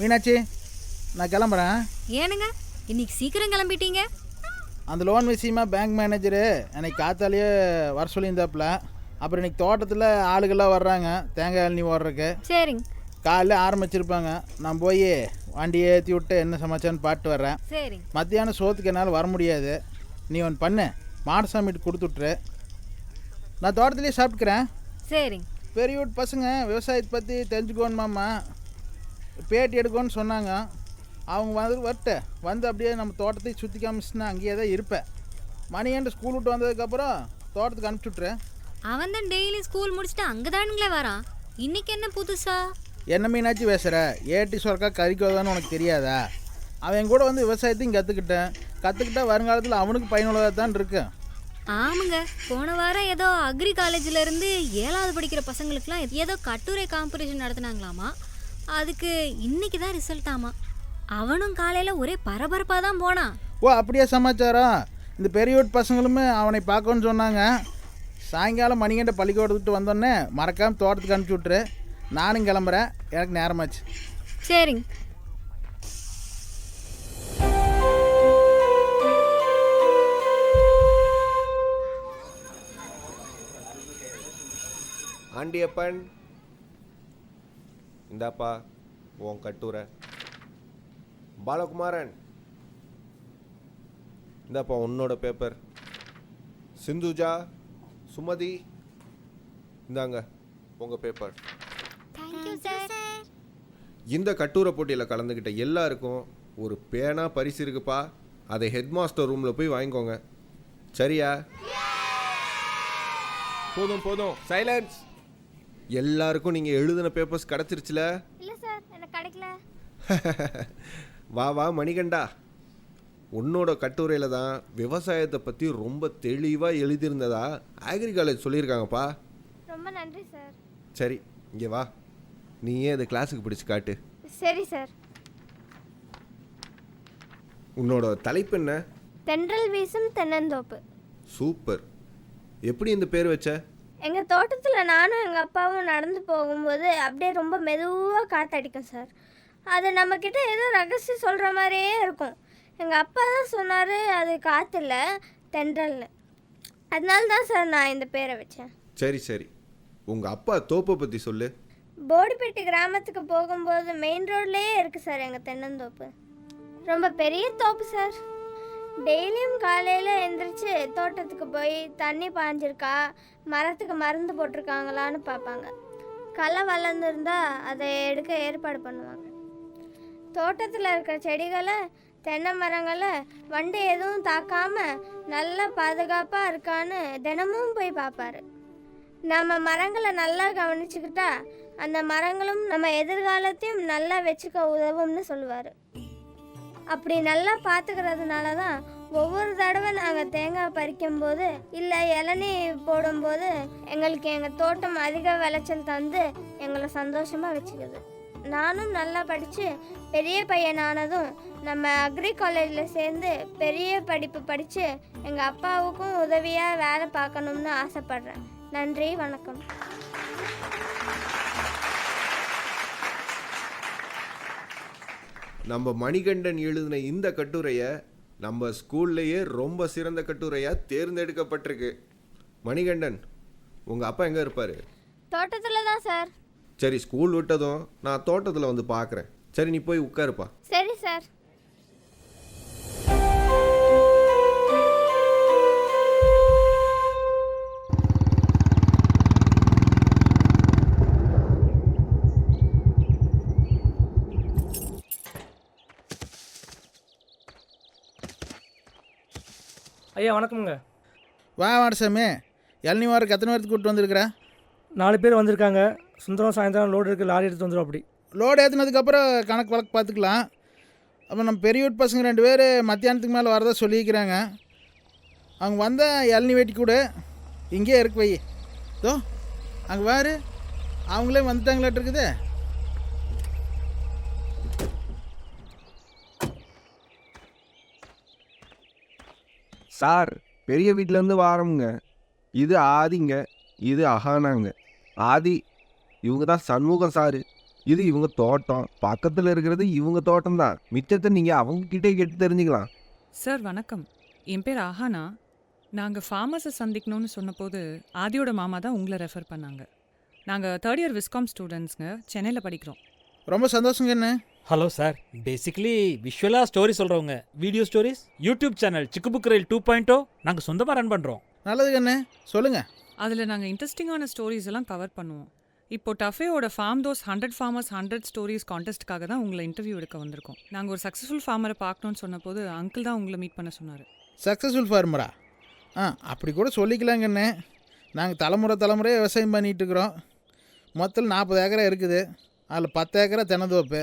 மீனாட்சி நான் கிளம்புறேன். ஏனுங்க? இன்னைக்கு சீக்கிரம் கிளம்பிட்டீங்க. அந்த லோன் விஷயமா பேங்க் மேனேஜரு எனக்கு காத்தாலேயே வர சொல்லியிருந்தாப்புல. அப்புறம் இன்னைக்கு தோட்டத்தில் ஆளுகள்லாம் வர்றாங்க. தேங்காய் இளநீ ஓடுறதுக்கு. சரிங்க. காலைல ஆரம்பிச்சிருப்பாங்க. நான் போய் வண்டியை ஏற்றி விட்டு என்ன சமாச்சாரம்னு பாட்டு வர்றேன். சரிங்க. மத்தியானம் சோத்துக்கு என்னால் வர முடியாது. நீ ஒன்று பண்ணு. மாடசாமிட்டு கொடுத்துட்ரு நான் தோட்டத்துலேயே சாப்பிட்டுக்கிறேன். சரிங்க. பெரிய வீட்டு பசங்க விவசாயத்தை பற்றி தெரிஞ்சுக்கோணுமாம்மா. பேட்டி எடுக்கணும்னு சொன்னாங்க. அவங்க வந்து வரட்டு. வந்து அப்படியே நம்ம தோட்டத்தை சுற்றி காமிச்சுன்னா அங்கேயே தான் இருப்பேன். மணியாண்டு ஸ்கூல் விட்டு வந்ததுக்கப்புறம் தோட்டத்துக்கு அனுப்பிச்சி விட்றேன் அவன் தான் டெய்லி ஸ்கூல் முடிச்சுட்டு அங்கே தானுங்களே வரான். இன்னைக்கு என்ன புதுசா? என்ன மீனாச்சு பேசுகிற ஏட்டி சொரக்கா கறிக்கோதான்னு உனக்கு தெரியாதா? அவன் கூட வந்து விவசாயத்தையும் கற்றுக்கிட்டேன் கற்றுக்கிட்டா வருங்காலத்தில் அவனுக்கு பயனுள்ளதாக தான் இருக்கு. ஆமாங்க. போன வாரம் ஏதோ அக்ரி காலேஜில் இருந்து ஏழாவது படிக்கிற பசங்களுக்குலாம் ஏதோ கட்டுரை காம்படிஷன் நடத்துனாங்களாமா? அதுக்கு இன்னைக்கு தான் ரிசல்ட் ஆமா. அவனும் காலையில் ஒரே பரபரப்பாக தான் போனான். ஓ அப்படியே சமாச்சாரம். இந்த பெரிய வீட்டு பசங்களுமே அவனை பார்க்கணும்னு சொன்னாங்க. சாயங்காலம் மணிகண்ட பள்ளிக்கூடத்துக்கு வந்தோடனே மறக்காமல் தோட்டத்துக்கு அனுப்பிச்சி விட்ரு நானும் கிளம்புறேன். எனக்கு நேரமாச்சு. சரிங்க. ஆண்டியப்பன் இந்தாப்பா உன் கட்டுரை. பாலகுமாரன். இந்தாப்பா உன்னோட பேப்பர் சிந்துஜா சுமதி. இந்தாங்க உங்கள் பேப்பர் இந்த கட்டுரை போட்டியில் கலந்துக்கிட்ட எல்லாருக்கும் ஒரு பேனா பரிசு இருக்குப்பா. அதை ஹெட் மாஸ்டர் ரூமில் போய் வாங்கிக்கோங்க. சரியா? போதும் போதும். சைலன்ஸ் எல்லாருக்கும் நீங்கள் எழுதின பேப்பர்ஸ் கிடச்சிருச்சுல? இல்லை சார் எனக்கு கிடைக்கல. வா வா மணிகண்டா. உன்னோட கட்டுரையில் தான் விவசாயத்தை பற்றி ரொம்ப தெளிவாக எழுதியிருந்ததா அக்ரி காலேஜ் சொல்லியிருக்காங்கப்பா. ரொம்ப நன்றி சார். சரி இங்கே வா. நீ ஏன் இதை கிளாஸுக்கு பிடிச்சு காட்டு. சரி சார். உன்னோட தலைப்பு என்ன? தென்றல் வீசும் தென்னந்தோப்பு. சூப்பர். எப்படி இந்த பேர் வச்ச? எங்கள் தோட்டத்தில் நானும் எங்கள் அப்பாவும் நடந்து போகும்போது அப்படியே ரொம்ப மெதுவாக காற்றடிக்கும் சார். அது நம்மக்கிட்ட ஏதோ ரகசியம் சொல்கிற மாதிரியே இருக்கும். எங்கள் அப்பா தான் சொன்னார் அது காற்றுல தென்றல்னு. அதனால தான் சார் நான் இந்த பேரை வச்சேன். சரி சரி. உங்கள் அப்பா தோப்பை பற்றி சொல்லு. போடிப்பட்டி கிராமத்துக்கு போகும்போது மெயின் ரோட்லேயே இருக்குது சார் எங்கள் தென்னந்தோப்பு. ரொம்ப பெரிய தோப்பு சார். டெய்லியும் காலையில் எந்திரிச்சு தோட்டத்துக்கு போய் தண்ணி பாய்ஞ்சிருக்கா மரத்துக்கு மருந்து போட்டிருக்காங்களான்னு பார்ப்பாங்க. களை வளர்ந்துருந்தா அதை எடுக்க ஏற்பாடு பண்ணுவாங்க. தோட்டத்தில் இருக்கிற செடிகளை தென்னை மரங்களை வண்டு எதுவும் தாக்காமல் நல்லா பாதுகாப்பாக இருக்கான்னு தினமும் போய் பார்ப்பாரு. நம்ம மரங்களை நல்லா கவனிச்சுக்கிட்டா அந்த மரங்களும் நம்ம எதிர்காலத்தையும் நல்லா வச்சுக்க உதவும்னு சொல்லுவார். அப்படி நல்லா பார்த்துக்கிறதுனால தான் ஒவ்வொரு தடவை நாங்கள் தேங்காய் பறிக்கும்போது இல்லை இளநீ போடும்போது எங்களுக்கு எங்கள் தோட்டம் அதிக விளைச்சல் தந்து எங்களை சந்தோஷமாக வச்சுக்குது. நானும் நல்லா படித்து பெரிய பையனானதும் நம்ம அக்ரி காலேஜில் சேர்ந்து பெரிய படிப்பு படித்து எங்கள் அப்பாவுக்கும் உதவியாக வேலை பார்க்கணும்னு ஆசைப்பட்றேன். நன்றி வணக்கம். நம்ம மணிகண்டன் எழுதின இந்த கட்டுரையை நம்ம ஸ்கூல்லையே ரொம்ப சிறந்த கட்டுரையாக தேர்ந்தெடுக்கப்பட்டிருக்கு. மணிகண்டன் உங்கள் அப்பா எங்கே இருப்பார்? தோட்டத்தில் தான் சார். சரி ஸ்கூல் விட்டதும் நான் தோட்டத்தில் வந்து பார்க்குறேன் சரி நீ போய் உட்காருப்பா. சரி சார். ஐயா வணக்கமுங்க. வா வாடசாமி இளநீ வாரக்கு எத்தனை பேர்த்துக்கு கூப்பிட்டு வந்திருக்கிற? நாலு பேர் வந்திருக்காங்க. சுந்தரம் சாயந்தரம் லோடு இருக்குது லாரி எடுத்து வந்துடும் அப்படி. லோடு ஏற்றினதுக்கப்புறம் கணக்கு வழக்கு பார்த்துக்கலாம் அப்போ நம்ம பெரிய வீட்டு பசங்க ரெண்டு பேர் மத்தியானத்துக்கு மேலே வரதா சொல்லியிருக்கிறாங்க. அவங்க வந்தால் இளநீ வெட்டி கொடு. இங்கேயே இருக்கு வை. தோ அங்கே வாரு அவங்களே வந்துட்டாங்களாட்டு இருக்குது. சார் பெரிய வீட்டிலேருந்து வாரோமுங்க. இது ஆதிங்க இது அகானாங்க ஆதி இவங்க தான் சண்முகம் சாரு. இது இவங்க தோட்டம். பக்கத்தில் இருக்கிறது இவங்க தோட்டம் தான். மிச்சத்தை நீங்கள் அவங்க கிட்டே கேட்டு தெரிஞ்சுக்கலாம். சார் வணக்கம். என் பேர் ஆஹானா நாங்கள் ஃபார்மஸை சந்திக்கணும்னு சொன்னபோது ஆதியோட மாமா தான் உங்களை ரெஃபர் பண்ணாங்க. நாங்கள் தேர்ட் இயர் விஸ்காம் ஸ்டூடெண்ட்ஸுங்க சென்னையில் படிக்கிறோம். ரொம்ப சந்தோஷங்க என்ன ஹலோ சார் பேசிக்கலி விஷுவலாக ஸ்டோரி சொல்கிறவங்க video stories YouTube channel Chikku Buku Rayil two point நாங்கள் சொந்தமாக ரன் பண்ணுறோம் நல்லது கண்ணு. சொல்லுங்கள் அதில் நாங்கள் இன்ட்ரெஸ்டிங்கான ஸ்டோரிஸ் எல்லாம் கவர் பண்ணுவோம். இப்போ டஃபேயோட farm those hundred farmers hundred stories கான்டெஸ்ட்டுக்காக தான் உங்களை இன்டர்வியூ எடுக்க வந்திருக்கோம். நாங்கள் ஒரு சக்ஸஸ்ஃபுல் ஃபார்மரை பார்க்கணும்னு சொன்னபோது அங்கிள் தான் உங்களை மீட் பண்ண சொன்னார். சக்ஸஸ்ஃபுல் ஃபார்மரா ஆ அப்படி கூட சொல்லிக்கலாங்கண்ணே நாங்கள் தலைமுறை தலைமுறையாக விவசாயம் பண்ணிகிட்டு இருக்கிறோம். மொத்தம் நாற்பது ஏக்கரா இருக்குது. அதில் பத்து ஏக்கரா தென்னந்தோப்பு.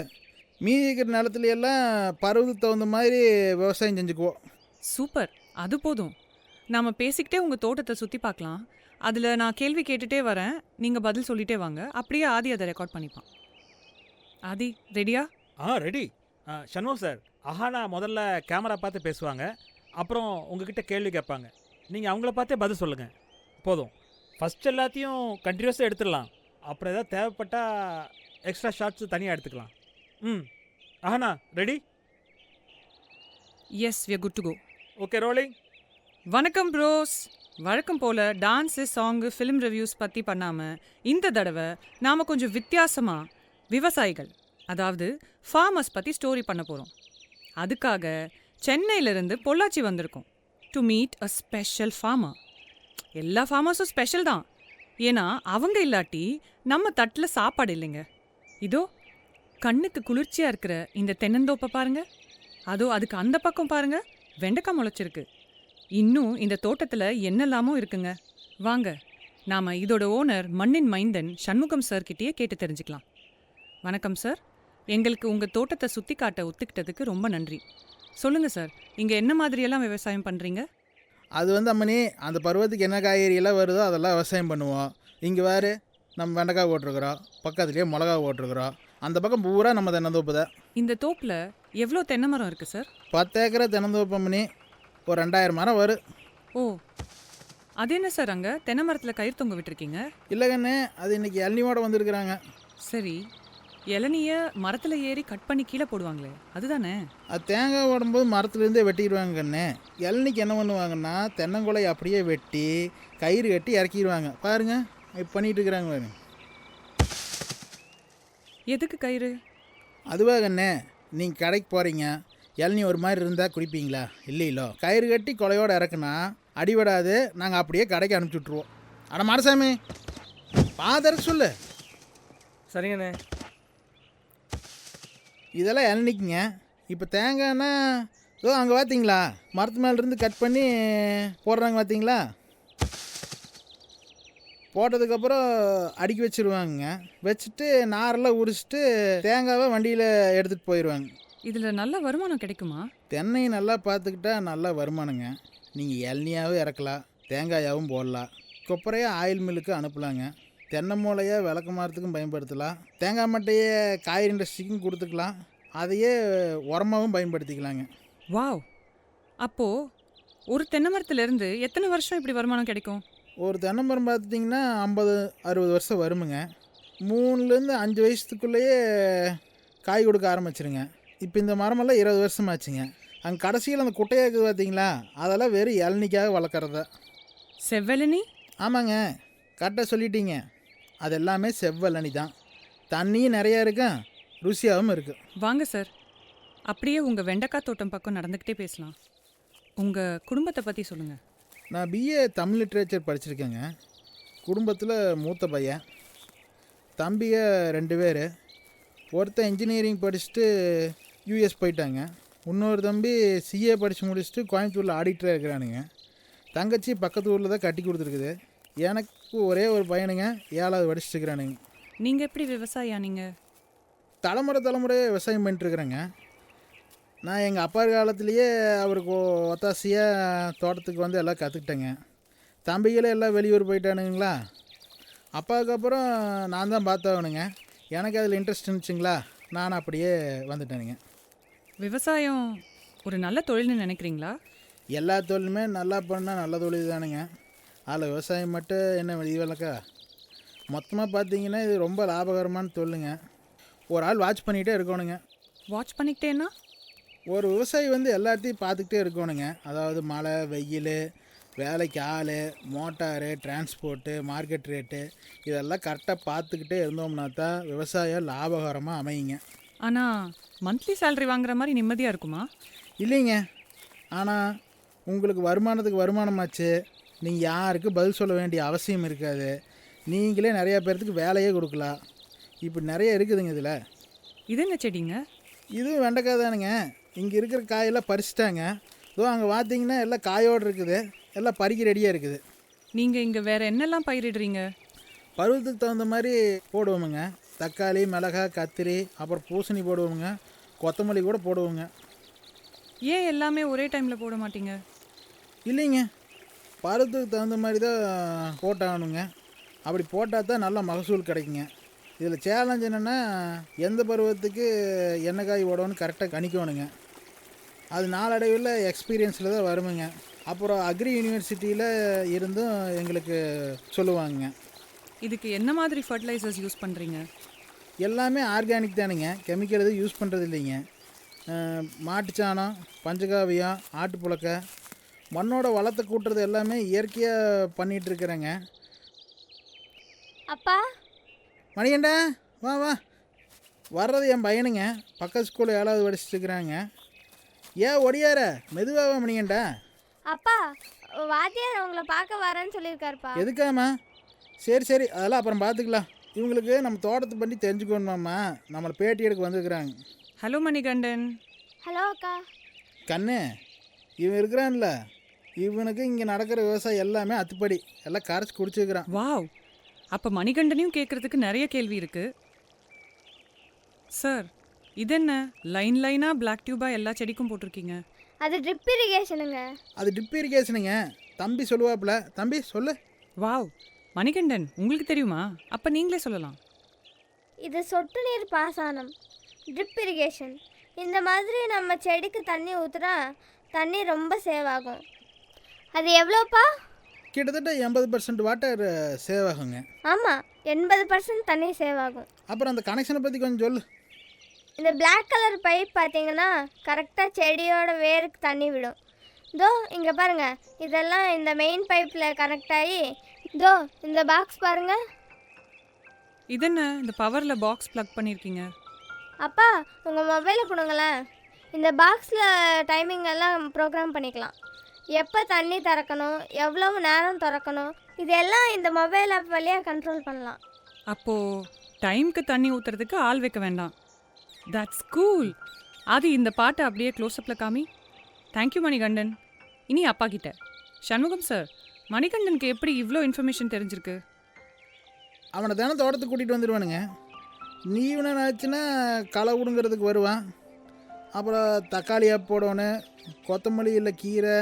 மீதி இருக்கிற நிலத்துல எல்லாம் பருவத்துக்கு தகுந்த மாதிரி விவசாயம் செஞ்சுக்குவோம். சூப்பர். அது போதும். நாம் பேசிக்கிட்டே உங்கள் தோட்டத்தை சுற்றி பார்க்கலாம். அதில் நான் கேள்வி கேட்டுட்டே வரேன். நீங்கள் பதில் சொல்லிட்டே வாங்க. அப்படியே ஆதி அதை ரெக்கார்ட் பண்ணிப்பான். ஆதி ரெடியா ஆ ரெடி சண்முகம் சார் அஹானா முதல்ல கேமரா பார்த்து பேசுவாங்க. அப்புறம் உங்ககிட்ட கேள்வி கேட்பாங்க. நீங்கள் அவங்கள பார்த்தே பதில் சொல்லுங்கள் போதும். ஃபஸ்ட் எல்லாத்தையும் கண்டினியூஸாக எடுத்துடலாம். அப்புறம் ஏதாவது தேவைப்பட்டால் எக்ஸ்ட்ரா ஷார்ட்ஸ் தனியாக எடுத்துக்கலாம். ம். Ahana ready yes are good to go okay rolling வணக்கம் ப்ரோஸ் வழக்கம் போல் டான்ஸு சாங்கு ஃபிலிம் ரிவ்யூஸ் பற்றி பண்ணாமல் இந்த தடவை நாம் கொஞ்சம் வித்தியாசமாக விவசாயிகள் அதாவது ஃபார்மர்ஸ் பற்றி ஸ்டோரி பண்ண போகிறோம் அதுக்காக சென்னையிலேருந்து பொள்ளாச்சி வந்திருக்கோம் to meet a special farmer எல்லா ஃபார்மர்ஸும் ஸ்பெஷல் தான். ஏன்னா அவங்க இல்லாட்டி நம்ம தட்டில் சாப்பாடு இல்லைங்க. இதோ கண்ணுக்கு குளிர்ச்சியாக இருக்கிற இந்த தென்னந்தோப்பை பாருங்க. அதோ அதுக்கு அந்த பக்கம் பாருங்க. வெண்டைக்காய் முளைச்சிருக்கு. இன்னும் இந்த தோட்டத்தில் என்னெல்லாமோ இருக்குங்க. வாங்க நாம இதோட ஓனர் மண்ணின் மைந்தன் சண்முகம் சார் கிட்டேயே கேட்டு தெரிஞ்சுக்கலாம். வணக்கம் சார். எங்களுக்கு உங்கள் தோட்டத்தை சுற்றி காட்ட ஒத்துக்கிட்டதுக்கு ரொம்ப நன்றி. சொல்லுங்க சார் இங்கே என்ன மாதிரியெல்லாம் விவசாயம் பண்ணுறீங்க அது வந்து அம்மனி அந்த பருவத்துக்கு என்ன காய்கறி எல்லாம் வருதோ அதெல்லாம் விவசாயம் பண்ணுவோம். இங்கே வேறு நம்ம வெண்டைக்காய் போட்டிருக்கிறோம் பக்கத்துலேயே மிளகா போட்டிருக்கிறோம் அந்த பக்கம் பூரா நம்ம தென்னந்தோப்பு தான். இந்த தோப்பில் எவ்வளோ தென்னை மரம் இருக்குது சார் பத்து ஏக்கரா தென்னந்தோப்பு அம்மனி ஒரு ரெண்டாயிரம் மரம் வரும். ஓ அது என்ன சார் அங்கே? தென்னை மரத்தில் கயிறு தொங்க விட்டுருக்கீங்க? இல்லை கண்ணு அது இன்னைக்கு இளநியோட வந்திருக்கிறாங்க. சரி இளநிய மரத்தில் ஏறி கட் பண்ணி கீழே போடுவாங்களே அதுதானே? அது தேங்காய் ஓடும்போது மரத்துலேருந்தே வெட்டிடுவாங்க கண்ணு இளநிக்கு என்ன பண்ணுவாங்கன்னா தென்னங்குலையை அப்படியே வெட்டி கயிறு கட்டி இறக்கிடுவாங்க. பாருங்க. இப்போ பண்ணிட்டு இருக்கிறாங்க பாருங்க எதுக்கு கயிறு? அதுவா கண்ணே நீங்கள் கடைக்கு போகிறீங்க இளநீ ஒரு மாதிரி இருந்தால் குடிப்பீங்களா? இல்லையிலோ. கயிறு கட்டி கொலையோட இறக்குனா அடிபடாது நாங்கள் அப்படியே கடைக்கு அனுப்பிச்சி விட்ருவோம் அட மாரசாமி பாதர சொல்லு. சரிங்கண்ணே. இதெல்லாம் இளநிக்குங்க. இப்போ தேங்காய்னா ஓ அங்கே பார்த்தீங்களா மரத்து மேலேருந்து கட் பண்ணி போடுறாங்க பார்த்தீங்களா போட்டதுக்கப்புறம் அடுக்கி வச்சிருவாங்க. வச்சுட்டு நாரெல்லாம் உரிச்சிட்டு தேங்காவை வண்டியில் எடுத்துகிட்டு போயிடுவாங்க இதில் நல்ல வருமானம் கிடைக்குமா? தென்னை நல்லா பார்த்துக்கிட்டா நல்லா வருமானங்க. நீங்கள் இளநியாகவும் இறக்கலாம் தேங்காயாகவும் போடலாம். கொப்பரையாக ஆயில் மில்லுக்கு அனுப்பலாங்க. தென்னை மூளையை விளக்க மரத்துக்கும் பயன்படுத்தலாம். தேங்காய் மட்டையை காய்கறி இண்டஸ்ட்ரிக்கும் கொடுத்துக்கலாம். அதையே உரமாகவும் பயன்படுத்திக்கலாங்க. வாவ்! அப்போ ஒரு தென்னை மரத்துலேருந்து எத்தனை வருஷம் இப்படி வருமானம் கிடைக்கும்? ஒரு தென்னை மரம் பார்த்துட்டிங்கன்னா ஐம்பது அறுபது வருஷம் வருமுங்க. மூணுலேருந்து அஞ்சு வயசுக்குள்ளேயே காய் கொடுக்க ஆரம்பிச்சிருங்க. இப்போ இந்த மரமெல்லாம் இருபது வருஷமாச்சுங்க. அங்கே கடைசியில் அந்த குட்டையாக இருக்குது பார்த்தீங்களா? அதெல்லாம் வெறும் இளநிக்காக வளர்க்குறது. செவ்வெளனி? ஆமாங்க. கரெக்டாக சொல்லிட்டீங்க. அது எல்லாமே செவ்வழனி தான். தண்ணியும் நிறையா இருக்கும் ருசியாகவும் இருக்குது வாங்க சார். அப்படியே உங்கள் வெண்டைக்காய் தோட்டம் பக்கம் நடந்துக்கிட்டே பேசலாம். உங்கள் குடும்பத்தை பற்றி சொல்லுங்கள் நான் பிஏ தமிழ் லிட்ரேச்சர் படிச்சிருக்கேங்க. குடும்பத்தில் மூத்த பையன். தம்பிக ரெண்டு பேர். ஒருத்தன் இன்ஜினியரிங் படிச்சுட்டு யூஎஸ் போயிட்டாங்க. இன்னொரு தம்பி சிஏ படித்து முடிச்சுட்டு கோயம்புத்தூரில் ஆடிட்டராக இருக்கிறானுங்க. தங்கச்சி பக்கத்து ஊரில் தான் கட்டி கொடுத்துருக்குது. எனக்கு ஒரே ஒரு பையனுங்க. ஏழாவது படிச்சுட்டு இருக்கிறானுங்க. நீங்கள் எப்படி விவசாயியா நீங்கள் தலைமுறை தலைமுறையாக விவசாயம் பண்ணிட்டுருக்குறேங்க நான் எங்கள் அப்பா காலத்துலேயே அவருக்கு ஒத்தாசையாக தோட்டத்துக்கு வந்து எல்லாம் கற்றுக்கிட்டேங்க தம்பிகளே எல்லாம் வெளியூர் போயிட்டானுங்களா? அப்பாவுக்கு அப்புறம் நான் தான் பார்த்தாகணுங்க எனக்கு அதில் இன்ட்ரெஸ்ட் இருந்துச்சுங்களா? நான் அப்படியே வந்துட்டேனுங்க. விவசாயம் ஒரு நல்ல தொழில்னு நினைக்கிறீங்களா? எல்லா தொழிலுமே நல்லா பண்ணால் நல்ல தொழில் தானுங்க. அதில் விவசாயம் மட்டும் என்ன வெளி விளக்கா? மொத்தமாக பார்த்தீங்கன்னா இது ரொம்ப லாபகரமான தொழிலுங்க. ஒரு ஆள் வாட்ச் பண்ணிகிட்டே இருக்கணுங்க. வாட்ச் பண்ணிக்கிட்டேன்னா? ஒரு விவசாயி வந்து எல்லாத்தையும் பார்த்துக்கிட்டே இருக்கணுங்க. அதாவது மழை வெயில் வேலைக்கு ஆள் மோட்டாரு டிரான்ஸ்போர்ட்டு மார்க்கெட் ரேட்டு இதெல்லாம் கரெக்டாக பார்த்துக்கிட்டே இருந்தோம்னா தான் விவசாயம் லாபகரமாக அமையுங்க. ஆனால் மந்த்லி சேலரி வாங்குற மாதிரி நிம்மதியாக இருக்குமா? இல்லைங்க. ஆனால் உங்களுக்கு வருமானத்துக்கு வருமானமாச்சு நீங்கள் யாருக்கு பதில் சொல்ல வேண்டிய அவசியம் இருக்காது. நீங்களே நிறையா பேர்த்துக்கு வேலையே கொடுக்கலாம். இப்படி நிறைய இருக்குதுங்க இதில். இது என்ன செடிங்க? இதுவும் வெண்டைக்காய் தானுங்க. இங்கே இருக்கிற காயெல்லாம் பறிச்சிட்டாங்க. இதோ அங்கே பார்த்தீங்கன்னா எல்லாம் காயோடு இருக்குது. எல்லாம் பறிக்க ரெடியாக இருக்குது. நீங்கள் இங்கே வேற என்னெல்லாம் பயிரிடுறீங்க? பருவத்துக்கு தகுந்த மாதிரி போடுவோமுங்க. தக்காளி மிளகாய் கத்திரி அப்புறம் பூசணி போடுவோமுங்க. கொத்தமல்லி கூட போடுவோங்க. ஏன் எல்லாமே ஒரே டைமில் போட மாட்டீங்க? இல்லைங்க. பருவத்துக்கு தகுந்த மாதிரி தான் போட்டாகணுங்க. அப்படி போட்டால் தான் நல்ல மகசூல் கிடைக்குங்க. இதில் சேலஞ்ச் என்னென்னா எந்த பருவத்துக்கு என்ன காய் ஓடணும்னு கரெக்டாக கணிக்கணுங்க. அது நாளடைவில் எக்ஸ்பீரியன்ஸில் தான் வருமுங்க. அப்புறம் அக்ரி யூனிவர்சிட்டியில் இருந்தும் எங்களுக்கு சொல்லுவாங்க. இதுக்கு என்ன மாதிரி ஃபர்டிலைசர்ஸ் யூஸ் பண்ணுறீங்க எல்லாமே ஆர்கானிக் தானுங்க. கெமிக்கல் எதுவும் யூஸ் பண்ணுறது இல்லைங்க. மாட்டுச்சாணம் பஞ்சகாவியம் ஆட்டுப்புழக்க மண்ணோட வளத்தை கூட்டுறது எல்லாமே இயற்கையாக பண்ணிகிட்டு இருக்கிறேங்க அப்பா? மணிகண்டா வா வா. வர்றது என் பையனுங்க. பக்கத்து ஸ்கூலில் ஏழாவது படிச்சுட்டு இருக்கிறாங்க. ஏன் ஒடியார மெதுவாக வா மணிகண்டா. அப்பா வாத்தியார் உங்களை பார்க்க வரேன்னு சொல்லியிருக்காருப்பா. எதுக்காம்மா? சரி சரி அதெல்லாம் அப்புறம் பார்த்துக்கலாம். இவங்களுக்கு நம்ம தோட்டத்தை பற்றி தெரிஞ்சுக்கணுமாம்மா. நம்மளை பேட்டி எடுக்க வந்திருக்கிறாங்க. ஹலோ மணிகண்டன். ஹலோ அக்கா. கண்ணு இவன் இருக்கிறான்ல. இவனுக்கு இங்கே நடக்கிற விவசாயம் எல்லாமே அத்துப்படி. எல்லாம் கரைச்சி குடிச்சிருக்கிறான். வாவ். அப்போ மணிகண்டனையும் கேட்குறதுக்கு நிறைய கேள்வி இருக்கு. சார் இது என்ன லைன் லைனாக பிளாக் டியூபாக எல்லா செடிக்கும் போட்டிருக்கீங்க. அது ட்ரிப் இரிகேஷனுங்க அது டிப் இரிகேஷனுங்க தம்பி சொல்லுவாப்புல. தம்பி சொல்லு. வாவ் மணிகண்டன் உங்களுக்கு தெரியுமா? அப்போ நீங்களே சொல்லலாம். இது சொட்டு நீர் பாசனம். ட்ரிப் இரிகேஷன் இந்த மாதிரி நம்ம செடிக்கு தண்ணி ஊற்றுனா தண்ணி ரொம்ப சேவ் ஆகும். அது எவ்வளோப்பா? கிட்டத்தட்ட எண்பது பர்சன்ட் வாட்டர் சேவ் ஆகுங்க. ஆமாம் எண்பது பர்சன்ட் தண்ணி சேவ் ஆகும். அப்புறம் அந்த கனெக்ஷனை பற்றி கொஞ்சம் சொல்லு. இந்த Black கலர் பைப் பார்த்தீங்கன்னா கரெக்டாக செடியோட வேருக்கு தண்ணி விடும். இதோ இங்கே பாருங்க. இதெல்லாம் இந்த மெயின் பைப்பில் கனெக்ட் ஆகி இதோ இந்த பாக்ஸ் பாருங்க. இது என்ன இந்த பவரில் பாக்ஸ் ப்ளக் பண்ணியிருக்கீங்க அப்பா உங்கள் மொபைலை கொடுங்களேன் இந்த பாக்ஸில் டைமிங் எல்லாம் ப்ரோக்ராம் பண்ணிக்கலாம். எப்போ தண்ணி திறக்கணும் எவ்வளவு நேரம் திறக்கணும் இதெல்லாம் இந்த மொபைல் ஆப் வழியாக கண்ட்ரோல் பண்ணலாம். அப்போது டைம்க்கு தண்ணி ஊற்றுறதுக்கு ஆள் வைக்க வேண்டாம். தட்ஸ் கூல் அது இந்த பாட்டை அப்படியே க்ளோஸ்அப்பில் காமி. Thank you Manikandan. இனி அப்பா கிட்ட. சண்முகம் சார் மணிகண்டனுக்கு எப்படி இவ்வளோ இன்ஃபர்மேஷன் தெரிஞ்சிருக்கு? அவனை தினம் தோட்டத்துக்கு கூட்டிகிட்டு வந்துடுவானுங்க நீ இவனை ஆச்சுன்னா களை விடுங்கிறதுக்கு வருவான். அப்புறம் தக்காளியாக போடணும் கொத்தமல்லி இல்லை கீரை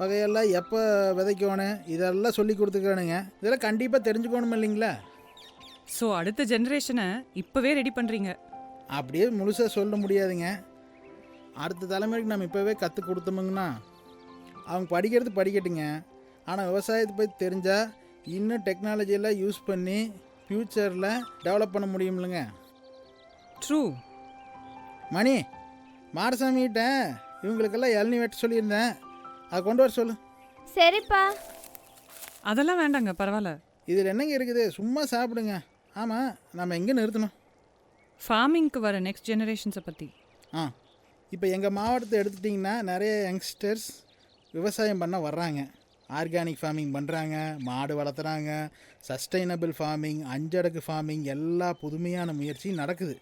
வகையெல்லாம் எப்போ விதைக்கணும் இதெல்லாம் சொல்லி கொடுத்துக்கிறானுங்க. இதெல்லாம் கண்டிப்பாக தெரிஞ்சுக்கணும் இல்லைங்களா? ஸோ அடுத்த ஜெனரேஷனை இப்போவே ரெடி பண்ணுறீங்க அப்படியே முழுசாக சொல்ல முடியாதுங்க. அடுத்த தலைமுறைக்கு நம்ம இப்போவே கற்றுக் கொடுத்தோமுங்கன்னா அவங்க படிக்கிறது படிக்கட்டுங்க. ஆனால் விவசாயத்தை பற்றி தெரிஞ்சால் இன்னும் டெக்னாலஜியெல்லாம் யூஸ் பண்ணி ஃப்யூச்சரில் டெவலப் பண்ண முடியுமில்லைங்க ட்ரூ மணி மாடசாமிகிட்ட இவங்களுக்கெல்லாம் இளநீ வெட்ட சொல்லியிருந்தேன். அதை கொண்டு வர சொல்லு. சரிப்பா. அதெல்லாம் வேண்டாங்க பரவாயில்ல. இதில் என்னங்க இருக்குது? சும்மா சாப்பிடுங்க. ஆமாம் நம்ம எங்கே நிறுத்தணும்? ஃபார்மிங்க்கு வர நெக்ஸ்ட் ஜெனரேஷன்ஸை பற்றி ஆ. இப்போ எங்கள் மாவட்டத்தை எடுத்துட்டிங்கன்னா நிறைய யங்ஸ்டர்ஸ் விவசாயம் பண்ண வர்றாங்க. ஆர்கானிக் ஃபார்மிங் பண்ணுறாங்க மாடு வளர்த்துறாங்க சஸ்டைனபிள் ஃபார்மிங் அஞ்சடக்கு ஃபார்மிங் எல்லா புதுமையான முயற்சியும் நடக்குது.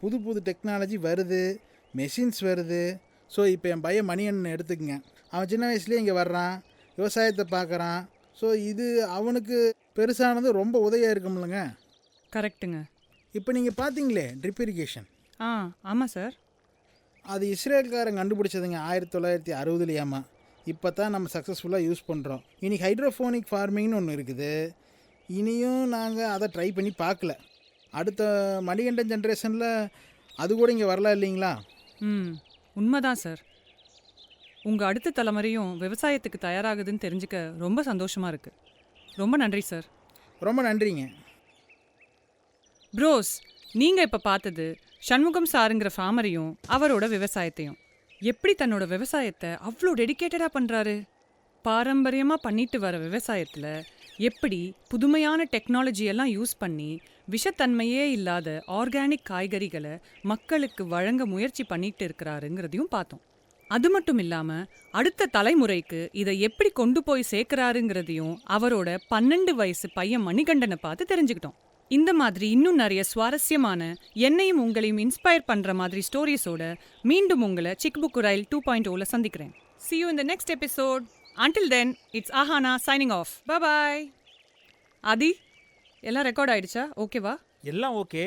புது புது டெக்னாலஜி வருது மெஷின்ஸ் வருது. ஸோ இப்போ என் பையன் மணியண்ணன் எடுத்துக்கங்க. அவன் சின்ன வயசுலேயே இங்கே வர்றான் விவசாயத்தை பார்க்குறான் ஸோ இது அவனுக்கு பெருசானது ரொம்ப உதவியாக இருக்கும்லங்க. கரெக்ட்டுங்க இப்போ நீங்கள் பார்த்தீங்களே ட்ரிப் இரிகேஷன் ஆ ஆமாம் சார். அது இஸ்ரேல்காரன் கண்டுபிடிச்சதுங்க ஆயிரத்தி தொள்ளாயிரத்தி அறுபதுலையாமா இப்போ தான் நம்ம சக்ஸஸ்ஃபுல்லாக யூஸ் பண்ணுறோம் இனி ஹைட்ரோஃபோனிக் ஃபார்மிங்னு ஒன்று இருக்குது. இனியும் நாங்கள் அதை ட்ரை பண்ணி பார்க்கல. அடுத்த மணிகண்டன் ஜென்ரேஷனில் அது கூட இங்கே வரலாம் இல்லைங்களா? ம் உண்மைதான் சார். உங்கள் அடுத்த தலைமுறையும் விவசாயத்துக்கு தயாராகுதுன்னு தெரிஞ்சுக்க ரொம்ப சந்தோஷமாக இருக்குது ரொம்ப நன்றி சார். ரொம்ப நன்றிங்க. ப்ரோஸ் நீங்க இப்ப பார்த்தது சண்முகம் சாருங்கிற ஃபார்மரையும் அவரோட விவசாயத்தையும். எப்படி தன்னோட விவசாயத்தை அவ்வளோ டெடிக்கேட்டடாக பண்றாரு? பாரம்பரியமாக பண்ணிட்டு வர விவசாயத்துல எப்படி புதுமையான டெக்னாலஜியெல்லாம் யூஸ் பண்ணி விஷத்தன்மையே இல்லாத ஆர்கானிக் காய்கறிகளை மக்களுக்கு வழங்க முயற்சி பண்ணிட்டு இருக்கிறாருங்கிறதையும் பார்த்தோம். அது மட்டும் இல்லாம அடுத்த தலைமுறைக்கு இதை எப்படி கொண்டு போய் சேர்க்கறாருங்கிறதையும் அவரோட பன்னெண்டு வயசு பையன் மணிகண்டனை பார்த்து தெரிஞ்சுக்கிட்டோம். இந்த மாதிரி இன்னும் நிறைய சுவாரஸ்யமான என்னையும் உங்களையும் இன்ஸ்பயர் பண்ற மாதிரி ஸ்டோரிஸோட மீண்டும் உங்களை சிக் புக் ரயில் டூ பாயிண்ட் ஓல சந்திக்கிறேன். In the next episode. Until then it's ahana signing off. Bye bye ஆதி எல்லாம் ரெக்கார்ட் ஆயிடுச்சா? ஓகேவா எல்லாம் ஓகே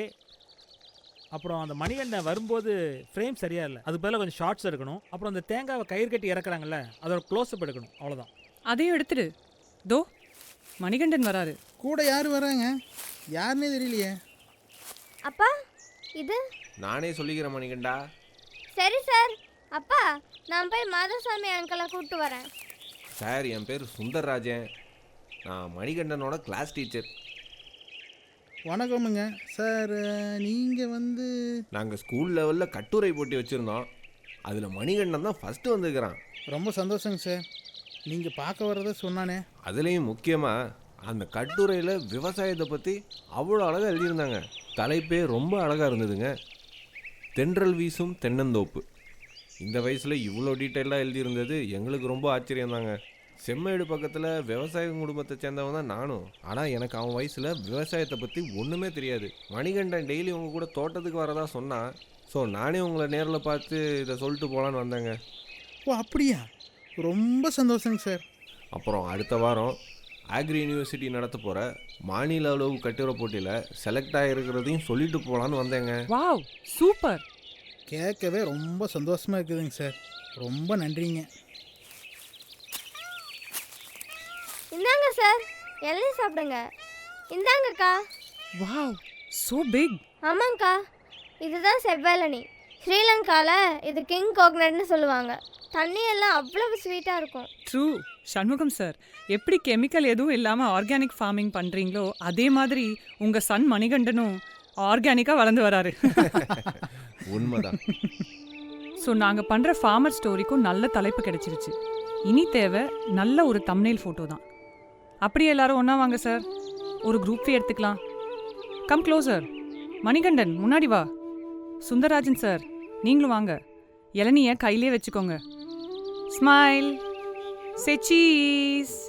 அப்புறம் அந்த மணிகண்டன் வரும்போது ஃப்ரேம் சரியா இல்லை. அது பதிலாக கொஞ்சம் ஷார்ட்ஸ் இருக்கணும் அப்புறம் அந்த தேங்காவை கயிறு கட்டி இறக்குறாங்கல்ல அதோட க்ளோஸ்அப் எடுக்கணும். அவ்வளோதான் அதையும் எடுத்துடு தோ மணிகண்டன் வராரு. கூட யார் வராங்க? யாருன்னே தெரியலையே. அப்பா இது? நானே சொல்லிக்கிறேன் மணிகண்டா. சரி சார். அப்பா நான் போய் மாதசாமி அங்கிளை கூப்பிட்டு வரேன். சார் என் பேர் சுந்தர்ராஜன். நான் மணிகண்டனோட கிளாஸ் டீச்சர் வணக்கமுங்க. சார் நீங்கள் வந்து நாங்கள் ஸ்கூல் லெவலில் கட்டுரை போட்டி வச்சுருந்தோம். அதில் மணிகண்டன் தான் ஃபஸ்ட்டு வந்திருக்கிறான். ரொம்ப சந்தோஷங்க சார். நீங்கள் பார்க்க வர்றதை சொன்னானே. அதுலேயும் முக்கியமாக அந்த கட்டுரையில் விவசாயத்தை பற்றி அவ்வளோ அழகாக எழுதியிருந்தாங்க. தலைப்பே ரொம்ப அழகாக இருந்ததுங்க. தென்றல் வீசும் தென்னந்தோப்பு. இந்த வயசில் இவ்வளோ டீட்டெயிலாக எழுதியிருந்தது எங்களுக்கு ரொம்ப ஆச்சரியம்தாங்க. செம்மேடு பக்கத்தில் விவசாய குடும்பத்தை சேர்ந்தவன் தான் நானும். ஆனால் எனக்கு அவன் வயசில் விவசாயத்தை பற்றி ஒன்றுமே தெரியாது. மணிகண்டன் டெய்லி உங்கள் கூட தோட்டத்துக்கு வரதா சொன்னான். ஸோ நானே உங்களை நேரில் பார்த்து இதை சொல்லிட்டு போகலான்னு வந்தேங்க. ஓ அப்படியா? ரொம்ப சந்தோஷங்க சார். அப்புறம் அடுத்த வாரம் ஆக்ரி யூனிவர்சிட்டி நடத்த போகிற மாநில அளவு கட்டுரை போட்டியில் செலக்ட் ஆகிருக்கிறதையும் சொல்லிட்டு போகலான்னு வந்தேங்க. Wow super. கேட்கவே ரொம்ப சந்தோஷமாக இருக்குதுங்க சார். ரொம்ப நன்றிங்க. இந்தாங்க சார் எல்லாம் சாப்பிடுங்க. இந்தாங்கக்கா. வாவ் சோ பிக் ஆமாங்க்கா இதுதான் செவ்வழனி ஸ்ரீலங்காவில் இது கிங் கோகனட்னு சொல்லுவாங்க. தண்ணி எல்லாம் அவ்வளவு ஸ்வீட்டாக இருக்கும். ட்ரூ சண்முகம் சார் எப்படி கெமிக்கல் எதுவும் இல்லாமல் ஆர்கானிக் ஃபார்மிங் பண்ணுறீங்களோ அதே மாதிரி உங்கள் சன் மணிகண்டனும் ஆர்கானிக்காக வளர்ந்து வராரு. உண்மைதான். ஸோ நாங்கள் பண்ணுற ஃபார்மர் ஸ்டோரிக்கும் நல்ல தலைப்பு கிடைச்சிருச்சு. இனி தேவை நல்ல ஒரு தம்னேல் ஃபோட்டோ தான். அப்படியே எல்லாரும் ஒன்றா வாங்க சார் ஒரு குரூப் எடுத்துக்கலாம். கம் க்ளோசர் மணிகண்டன் முன்னாடி வா. சுந்தரராஜன் சார் நீங்களும் வாங்க. இளநிய கையிலே வச்சுக்கோங்க. Smile. Say cheese.